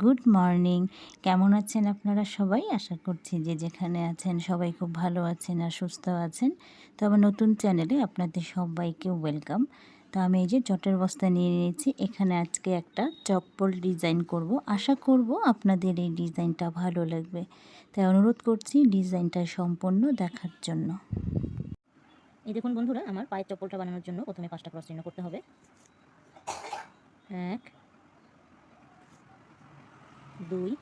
Good morning কেমন আছেন আপনারা সবাই? আশা করছি যে যেখানে আছেন সবাই খুব ভালো আছেন আর সুস্থ আছেন। তো আমার নতুন চ্যানেলে আপনাদের সবাইকে ওয়েলকাম তো আমি এই যে চটের বস্তা নিয়ে নিয়েছি। এখানে আজকে একটা চপ্পল ডিজাইন করব। আশা করব আপনাদের এই ডিজাইনটা ভালো লাগবে। তাই অনুরোধ করছি ডিজাইনটা সম্পূর্ণ দেখার জন্য। এই দেখুন বন্ধুরা, আমার পায়ের চপ্পলটা বানানোর জন্য প্রথমে পাঁচটা চিহ্ন করতে হবে। এক দুই,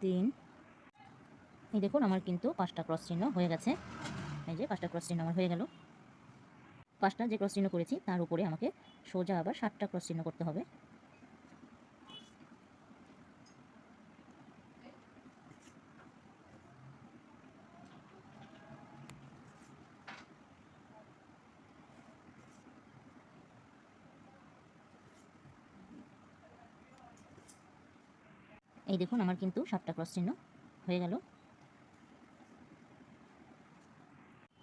তিন। এই দেখুন, আমার কিন্তু পাঁচটা ক্রস চিহ্ন হয়ে গেছে। এই যে পাঁচটা ক্রস চিহ্ন আমার হয়ে গেল। পাঁচটা যে ক্রস চিহ্ন করেছি, তার উপরে আমাকে সোজা আবার সাতটা ক্রস চিহ্ন করতে হবে। এই দেখুন, আমার কিন্তু সাতটা ক্রস চিহ্ন হয়ে গেল।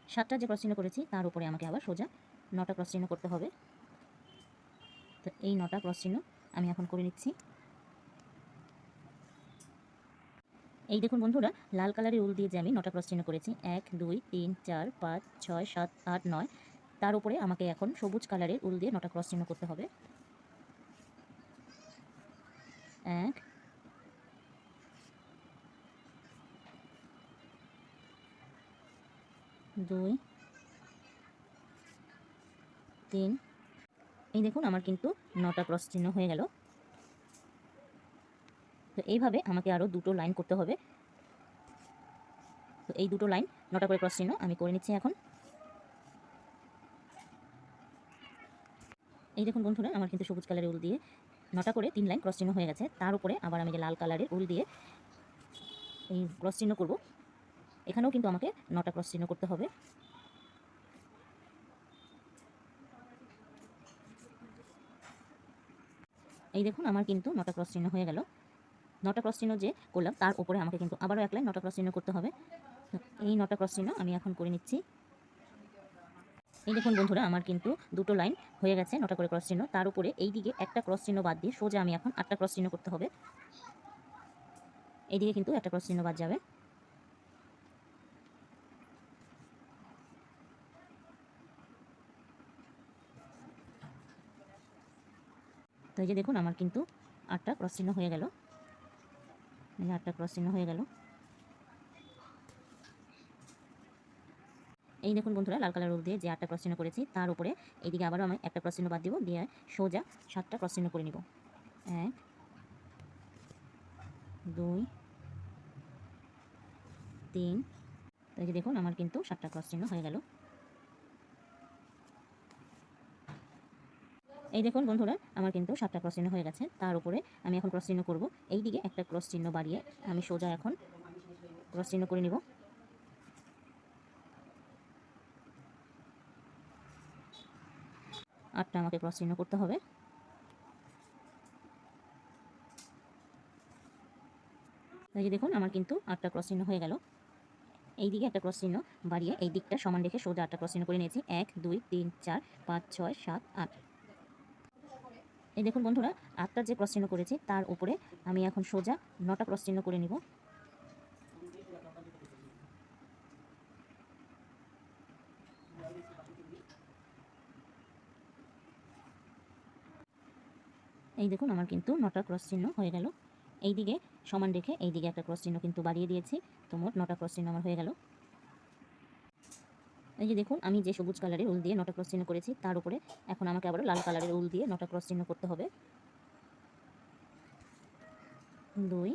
সাতটা যে ক্রস চিহ্ন করেছি, তার উপরে আমাকে আবার সোজা নটা ক্রস চিহ্ন করতে হবে। তো এই নটা ক্রস চিহ্ন আমি এখন করে নিচ্ছি। এই দেখুন বন্ধুরা, লাল কালারের উল দিয়ে যে আমি নটা ক্রস চিহ্ন করেছি, এক, দুই, তিন, চার, পাঁচ, ছয়, সাত, আট, নয়, তার উপরে আমাকে এখন সবুজ কালারের উল দিয়ে নটা ক্রস চিহ্ন করতে হবে। এক দুই, তিন। এই দেখুন, আমার কিন্তু নটা ক্রস চিহ্ন হয়ে গেল। তো এইভাবে আমাকে আরও দুটো লাইন করতে হবে। তো এই দুটো লাইন নটা করে ক্রস চিহ্ন আমি করে নিচ্ছি এখন। এই দেখুন বন্ধুরা, আমার কিন্তু সবুজ কালারের উল দিয়ে নটা করে তিন লাইন ক্রস চিহ্ন হয়ে গেছে। তার উপরে আবার আমি যে লাল কালারের উল দিয়ে এই ক্রস চিহ্ন করব। এখানেও কিন্তু আমাকে নটা ক্রস চিহ্ন করতে হবে। এই দেখুন, আমার কিন্তু নটা ক্রস চিহ্ন হয়ে গেল। নটা ক্রস চিহ্ন যে করলাম, তার উপরে আমাকে কিন্তু আবারও এক লাইন নটা ক্রস চিহ্ন করতে হবে। এই নটা ক্রস চিহ্ন আমি এখন করে নিচ্ছি। এই দেখুন বন্ধুরা, আমার কিন্তু দুটো লাইন হয়ে গেছে নটা করে ক্রস চিহ্ন। তার উপরে এই দিকে একটা ক্রস চিহ্ন বাদ দিয়ে সোজা আমি এখন আটটা ক্রস চিহ্ন করতে হবে। এইদিকে কিন্তু একটা ক্রস চিহ্ন বাদ যাবে। তো এই যে দেখুন, আমার কিন্তু আটটা ক্রস চিহ্ন হয়ে গেল। এই আটটা ক্রস চিহ্ন হয়ে গেল। এই দেখুন বন্ধুরা, লাল কালার রূপ দিয়ে যে আটটা ক্রস চিহ্ন করেছি, তার উপরে এইদিকে আবারও আমি একটা ক্রস চিহ্ন বাদ দিব, দিয়ে সোজা সাতটা ক্রস চিহ্ন করে নিব। এক, দুই, তিন। তো এই যে দেখুন, আমার কিন্তু সাতটা ক্রস চিহ্ন হয়ে গেল। এই দেখুন বন্ধুরা, আমার কিন্তু সাতটা ক্রস চিহ্ন হয়ে গেছে। তার উপরে আমি এখন ক্রস চিহ্ন করব। এই দিকে একটা ক্রস চিহ্ন বাড়িয়ে আমি সোজা এখন ক্রস চিহ্ন করে নিব। আটটা আমাকে ক্রস চিহ্ন করতে হবে। এই যে দেখুন, আমার কিন্তু আটটা ক্রস চিহ্ন হয়ে গেল। এই দিকে একটা ক্রস চিহ্ন বাড়িয়ে এই দিকটা সমান রেখে সোজা আটটা ক্রস চিহ্ন করে নিয়েছি। এক, দুই, তিন, চার, পাঁচ, ছয়, সাত, আট। এই দেখুন বন্ধুরা, আটটা যে ক্রস চিহ্ন করেছি, তার উপরে আমি এখন সোজা নটা ক্রস চিহ্ন করে নিব। এই দেখুন, আমার কিন্তু নটা ক্রস চিহ্ন হয়ে গেল। এই দিকে সমান রেখে এই দিকে একটা ক্রস চিহ্ন কিন্তু বাড়িয়ে দিয়েছি। তো মোট নটা ক্রস চিহ্ন আমার হয়ে গেল। এই যে দেখুন, আমি যে সবুজ কালারের উল দিয়ে নটা ক্রস চিহ্ন করেছি, তার উপরে এখন আমাকে আবারও লাল কালারের উল দিয়ে নটা ক্রস চিহ্ন করতে হবে। দুই,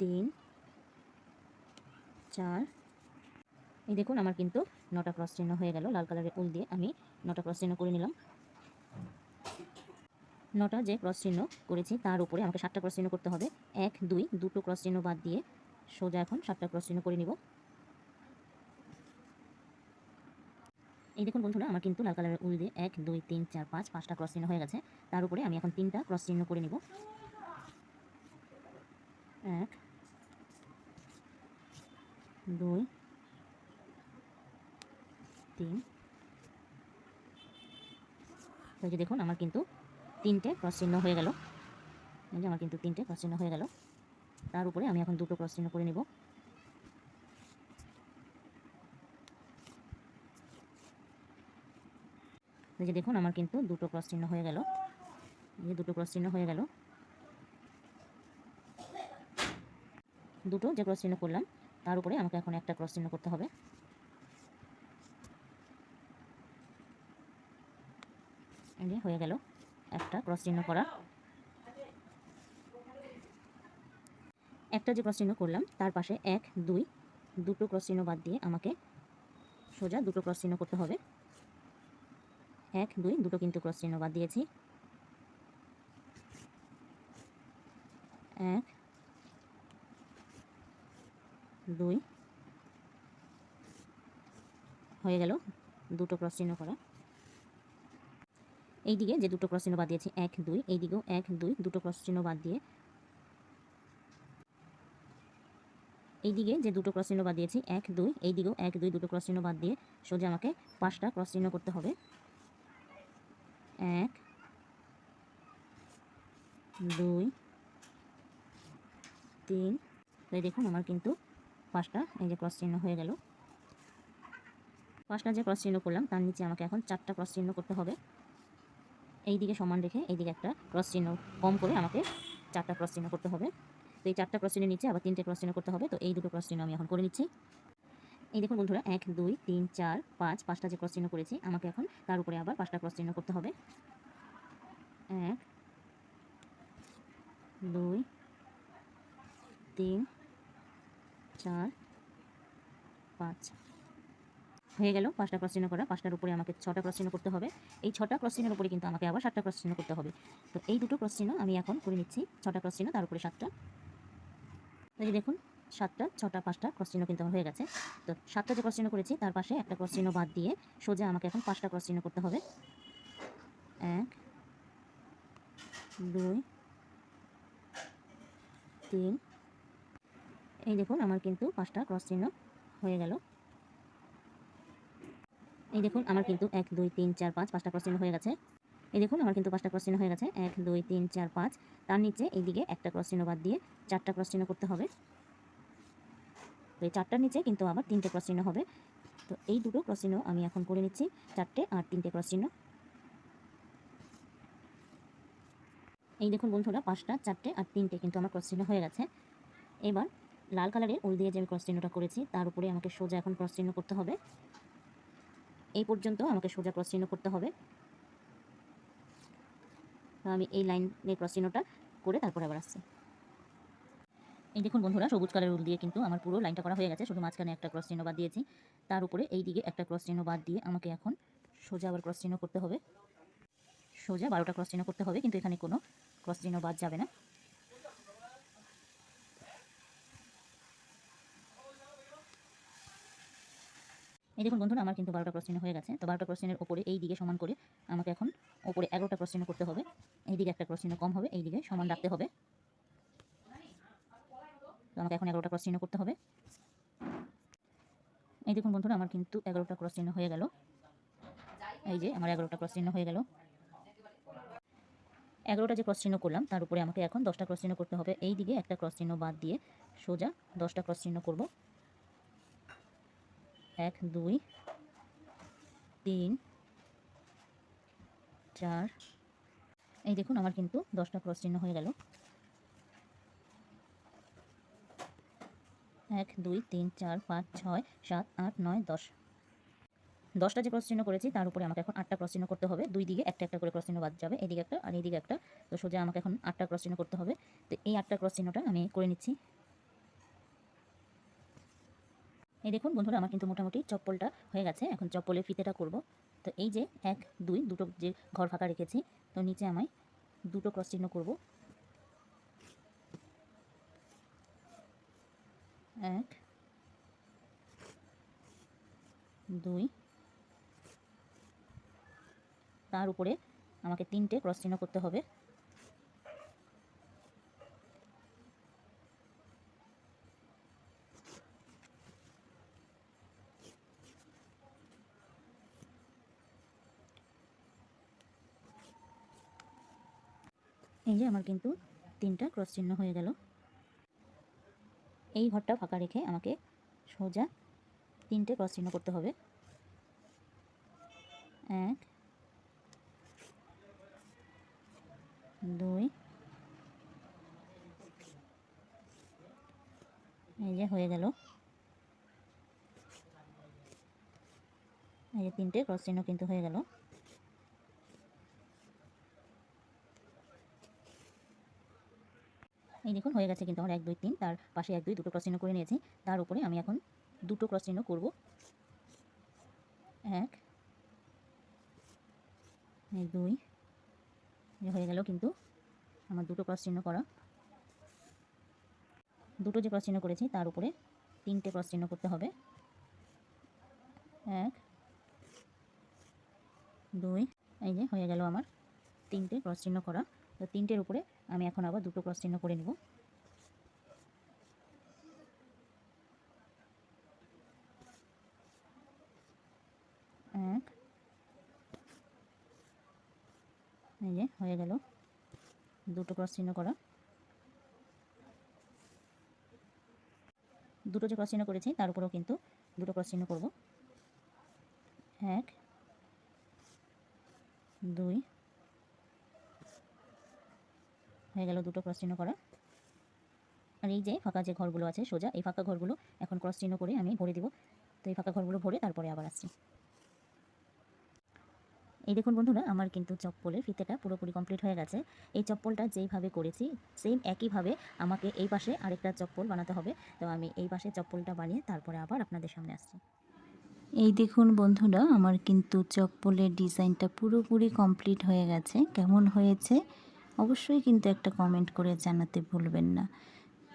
তিন, চার। এই দেখুন, আমার কিন্তু নটা ক্রস চিহ্ন হয়ে গেল, লাল কালারের উল দিয়ে আমি নটা ক্রস চিহ্ন করে নিলাম। নটা যে ক্রস চিহ্ন করেছি, তার উপরে আমাকে সাতটা ক্রস চিহ্ন করতে হবে। এক, দুই, দুটো ক্রস চিহ্ন বাদ দিয়ে সোজা এখন সাতটা ক্রস চিহ্ন করে নিব। এই দেখুন বন্ধুরা, আমার কিন্তু লাল কালারের উল দিয়ে এক, দুই, তিন, চার, পাঁচ, পাঁচটা ক্রস চিহ্ন হয়ে গেছে। তার উপরে আমি এখন তিনটা ক্রস চিহ্ন করে নিব। এক, দুই, তিন। এই যে দেখুন, আমার কিন্তু তিনটে ক্রস চিহ্ন হয়ে গেল। এই যে আমার কিন্তু তিনটে ক্রস চিহ্ন হয়ে গেল। তার উপরে আমি এখন দুটো ক্রস চিহ্ন করে নেব। এই যে দেখুন, আমার কিন্তু দুটো ক্রস চিহ্ন হয়ে গেল। এই যে দুটো ক্রস চিহ্ন হয়ে গেল। দুটো যে ক্রস চিহ্ন করলাম, তার উপরে আমাকে এখন একটা ক্রস চিহ্ন করতে হবে। এই যে হয়ে গেল একটা ক্রস চিহ্ন করা। একটা যে ক্রস চিহ্ন করলাম, তার পাশে এক, দুই, দুটো ক্রস চিহ্ন বাদ দিয়ে আমাকে সোজা দুটো ক্রস চিহ্ন করতে হবে। এক, দুই, দুটো কিন্তু ক্রস চিহ্ন বাদ দিয়েছি। এক, দুই, হয়ে গেল দুটো ক্রস চিহ্ন করা। এই দিকে যে দুটো ক্রস চিহ্ন বাদ দিয়েছি, এক, দুই এই দিকেও এক, দুই, দুটো ক্রস চিহ্ন বাদ দিয়ে এই দিকে যে দুটো ক্রস চিহ্ন বাদ দিয়েছি, এক, দুই এই দিকেও এক, দুই, দুটো ক্রস চিহ্ন বাদ দিয়ে সোজা আমাকে পাঁচটা ক্রস চিহ্ন করতে হবে। এক, দুই, তিন। এই দেখুন, আমার কিন্তু পাঁচটা, এই যে ক্রস চিহ্ন হয়ে গেল। পাঁচটা যে ক্রস চিহ্ন করলাম, তার নিচে আমাকে এখন চারটা ক্রস চিহ্ন করতে হবে। এই দিকে সমান রেখে এই দিকে একটা ক্রস চিহ্ন কম করে আমাকে চারটা ক্রস চিহ্ন করতে হবে। তো এই চারটা ক্রস চিহ্নের নিচে আবার তিনটে ক্রস চিহ্ন করতে হবে। তো এই দুটো ক্রস চিহ্ন আমি এখন করে নিচ্ছি। এই দেখুন বন্ধুরা, এক, দুই, তিন, চার, পাঁচ, পাঁচটা যে ক্রস চিহ্ন করেছি, আমাকে এখন তার উপরে আবার পাঁচটা ক্রস চিহ্ন করতে হবে। এক, দুই, তিন, চার, পাঁচ। হয়ে গেল, পাঁচটা ক্রস চিহ্ন করা, পাঁচটার উপরে আমাকে ছটা ক্রস চিহ্ন করতে হবে। এই ছটা ক্রস চিহ্নের উপরে কিন্তু আমাকে আবার সাতটা ক্রস চিহ্ন করতে হবে। তো এই দুটো ক্রস চিহ্ন আমি এখন করে নিচ্ছি, ছটা ক্রস চিহ্ন, তার উপরে সাতটা। দেখুন সাতটা, ছটা, পাঁচটা ক্রস চিহ্ন কিন্তু হয়ে গেছে। তো সাতটা যে ক্রস চিহ্ন করেছি, তার পাশে একটা ক্রস চিহ্ন বাদ দিয়ে সোজা আমাকে এখন পাঁচটা ক্রস চিহ্ন করতে হবে। এক, দুই, তিন। এই দেখুন, আমার কিন্তু পাঁচটা ক্রস চিহ্ন হয়ে গেল। এই দেখুন, আমার কিন্তু এক, দুই, তিন, চার, পাঁচ পাঁচটা ক্রস চিহ্ন হয়ে গেছে। এই দেখুন, আমার কিন্তু পাঁচটা ক্রস চিহ্ন হয়ে গেছে। এক, দুই, তিন, চার, পাঁচ। তার নিচে এইদিকে একটা ক্রস চিহ্ন বাদ দিয়ে চারটা ক্রস চিহ্ন করতে হবে। তো এই চারটার নিচে কিন্তু আবার তিনটে ক্রস চিহ্ন হবে। তো এই দুটো ক্রস চিহ্ন আমি এখন করে নিচ্ছি, চারটে আর তিনটে ক্রস চিহ্ন। এই দেখুন বন্ধুরা, পাঁচটা, চারটে আর তিনটে কিন্তু আমার ক্রস চিহ্ন হয়ে গেছে। এবার লাল কালারের উল দিয়ে যে আমি ক্রস চিহ্নটা করেছি, তার উপরে আমাকে সোজা এখন ক্রস চিহ্ন করতে হবে। এই পর্যন্ত আমাকে সোজা ক্রস চিহ্ন করতে হবে। আমি এই লাইনের ক্রস চিহ্নটা করে তারপরে আবার আসছি। এই দেখুন বন্ধুরা, সবুজ কালারের উল দিয়ে কিন্তু আমার পুরো লাইনটা করা হয়ে গেছে। শুধু মাঝখানে একটা ক্রস চিহ্ন বাদ দিয়েছি। তার উপরে এই দিকে একটা ক্রস চিহ্ন বাদ দিয়ে আমাকে এখন সোজা আবার ক্রস চিহ্ন করতে হবে। সোজা বারোটা ক্রস চিহ্ন করতে হবে, কিন্তু এখানে কোনো ক্রস চিহ্ন বাদ যাবে না। এই দেখুন বন্ধুরা, আমার কিন্তু বারোটা ক্রস চিহ্ন হয়ে গেছে। তো বারোটা ক্রস চিহ্নের ওপরে এই দিকে সমান করে আমাকে এখন ওপরে এগারোটা ক্রস চিহ্ন করতে হবে। এই দিকে একটা ক্রস চিহ্ন কম হবে, এই দিকে সমান রাখতে হবে। তো আমাকে এখন এগারোটা ক্রস চিহ্ন করতে হবে। এই দেখুন বন্ধুরা, আমার কিন্তু এগারোটা ক্রস চিহ্ন হয়ে গেল। এই যে, আমার এগারোটা ক্রস চিহ্ন হয়ে গেল। এগারোটা যে ক্রস চিহ্ন করলাম, তার উপরে আমাকে এখন দশটা ক্রস চিহ্ন করতে হবে। এই দিকে একটা ক্রস চিহ্ন বাদ দিয়ে সোজা দশটা ক্রস চিহ্ন করব। এক, দুই, তিন, চার। এই দেখুন, আমার কিন্তু দশটা ক্রস চিহ্ন হয়ে গেল। এক, দুই, তিন, চার, পাঁচ, ছয়, সাত, আট, নয়, দশ। দশটা যে ক্রস চিহ্ন করেছি, তার উপরে আমাকে এখন আটটা ক্রস চিহ্ন করতে হবে। দুই দিকে একটা একটা করে ক্রস চিহ্ন বাদ যাবে, এদিকে একটা আর এইদিকে একটা। তো সোজা আমাকে এখন আটটা ক্রস চিহ্ন করতে হবে। তো এই আটটা ক্রস চিহ্নটা আমি করে নিচ্ছি। এই দেখুন বন্ধুরা, আমার কিন্তু মোটামুটি চপ্পলটা হয়ে গেছে। এখন চপ্পলের ফিতেটা করব। তো এই যে এক, দুই, দুটো যে ঘর ফাঁকা রেখেছি, তো নিচে আমায় দুটো ক্রস চিহ্ন করব। এক, দুই, তার উপরে আমাকে তিনটে ক্রস চিহ্ন করতে হবে। এই যে আমার কিন্তু তিনটা ক্রস চিহ্ন হয়ে গেল। এই ঘরটা ফাঁকা রেখে আমাকে সোজা তিনটে ক্রস চিহ্ন করতে হবে। এক, দুই, এই যে হয়ে গেল। এই যে তিনটে ক্রস চিহ্ন কিন্তু হয়ে গেল। এই দেখুন, হয়ে গেছে কিন্তু আমার এক, দুই, তিন, তার পাশে এক, দুই, দুটো ক্রস চিহ্ন করে নিয়েছি। তার উপরে আমি এখন দুটো ক্রস চিহ্ন করব। এক দুই হয়ে গেল কিন্তু আমার দুটো ক্রস চিহ্ন করা। দুটো যে ক্রস চিহ্ন করেছি, তার উপরে তিনটে ক্রস চিহ্ন করতে হবে। এক, দুই, এই যে হয়ে গেল আমার তিনটে ক্রস চিহ্ন করা। তো তিনটের উপরে আমি এখন আবার দুটো ক্রস চিহ্ন করে নেব। এক। এই যে, হয়ে গেল। দুটো ক্রস চিহ্ন করা। দুটো যে ক্রস চিহ্ন করেছি, তার উপরেও কিন্তু দুটো ক্রস চিহ্ন করব। এক। দুই। হয়ে গেল দুটো ক্রস চিহ্ন করা। আর এই যে ফাঁকা যে ঘরগুলো আছে সোজা, এই ফাঁকা ঘরগুলো এখন ক্রস চিহ্ন করে আমি ভরে দিব। তো এই ফাঁকা ঘরগুলো ভরে তারপরে আবার আসছি। এই দেখুন বন্ধুরা, আমার কিন্তু চপ্পলের ফিতেটা পুরোপুরি কমপ্লিট হয়ে গেছে। এই চপ্পলটা যেইভাবে করেছি সেম একইভাবে আমাকে এই পাশে আরেকটা চপ্পল বানাতে হবে। তো আমি এই পাশে চপ্পলটা বানিয়ে তারপরে আবার আপনাদের সামনে আসছি। এই দেখুন বন্ধুরা, আমার কিন্তু চপ্পলের ডিজাইনটা পুরোপুরি কমপ্লিট হয়ে গেছে। কেমন হয়েছে? অবশ্যই কিন্তু একটা কমেন্ট করে জানাতে ভুলবেন না।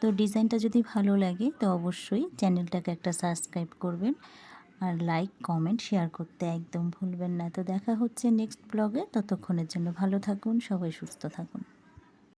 তো ডিজাইনটা যদি ভালো লাগে, তো অবশ্যই চ্যানেলটাকে একটা সাবস্ক্রাইব করবেন আর লাইক কমেন্ট শেয়ার করতে একদম ভুলবেন না। তো দেখা হচ্ছে নেক্সট ব্লগে ততক্ষণের জন্য ভালো থাকুন, সবাই সুস্থ থাকুন।